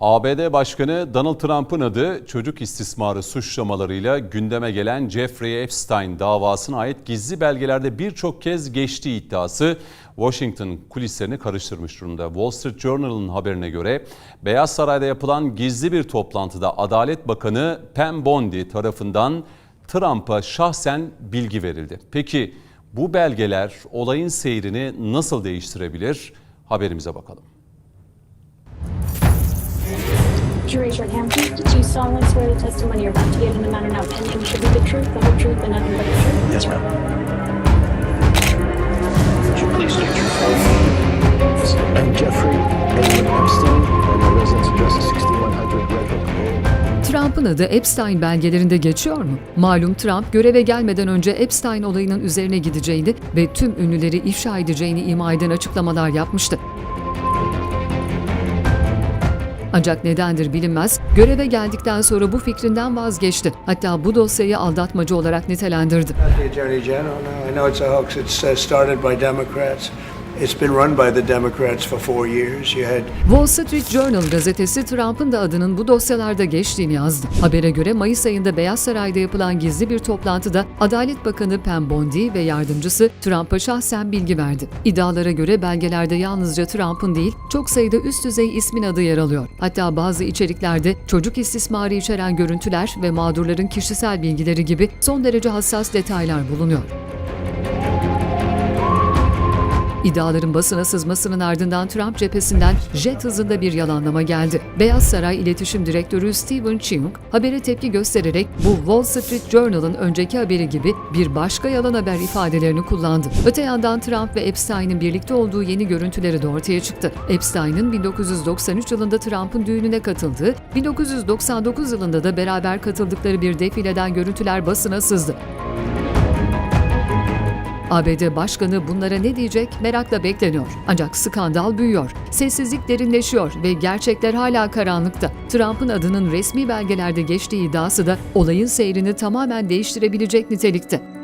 ABD Başkanı Donald Trump'ın adı çocuk istismarı suçlamalarıyla gündeme gelen Jeffrey Epstein davasına ait gizli belgelerde birçok kez geçtiği iddiası Washington kulislerini karıştırmış durumda. Wall Street Journal'ın haberine göre Beyaz Saray'da yapılan gizli bir toplantıda Adalet Bakanı Pam Bondi tarafından Trump'a şahsen bilgi verildi. Peki bu belgeler olayın seyrini nasıl değiştirebilir? Haberimize bakalım. You raise your hand, please? Do you solemnly swear the testimony you're about to give in the matter now pending should be the truth, the whole truth, and nothing but the truth? Yes, ma'am. Would you please state your full name? I'm Jeffrey Edward Epstein, and my residence address is 6100 Red Hook Road. Trump'ın adı Epstein belgelerinde geçiyor mu? Malum Trump göreve gelmeden önce Epstein olayının üzerine gideceğini ve tüm ünlüleri ifşa edeceğini ima eden açıklamalar yapmıştı. Ancak nedendir bilinmez, göreve geldikten sonra bu fikrinden vazgeçti. Hatta bu dosyayı aldatmacı olarak nitelendirdi. It's been run by the Democrats for four years. You had Wall Street Journal gazetesi Trump'ın da adının bu dosyalarda geçtiğini yazdı. Habere göre Mayıs ayında Beyaz Saray'da yapılan gizli bir toplantıda Adalet Bakanı Pam Bondi ve yardımcısı Trump'a şahsen bilgi verdi. İddialara göre belgelerde yalnızca Trump'ın değil, çok sayıda üst düzey ismin adı yer alıyor. Hatta bazı içeriklerde çocuk istismarı içeren görüntüler ve mağdurların kişisel bilgileri gibi son derece hassas detaylar bulunuyor. İddiaların basına sızmasının ardından Trump cephesinden jet hızında bir yalanlama geldi. Beyaz Saray İletişim Direktörü Stephen Chung habere tepki göstererek bu Wall Street Journal'ın önceki haberi gibi bir başka yalan haber ifadelerini kullandı. Öte yandan Trump ve Epstein'in birlikte olduğu yeni görüntüleri de ortaya çıktı. Epstein'in 1993 yılında Trump'ın düğününe katıldığı, 1999 yılında da beraber katıldıkları bir defileden görüntüler basına sızdı. ABD Başkanı bunlara ne diyecek merakla bekleniyor. Ancak skandal büyüyor, sessizlik derinleşiyor ve gerçekler hala karanlıkta. Trump'ın adının resmi belgelerde geçtiği iddiası da olayın seyrini tamamen değiştirebilecek nitelikte.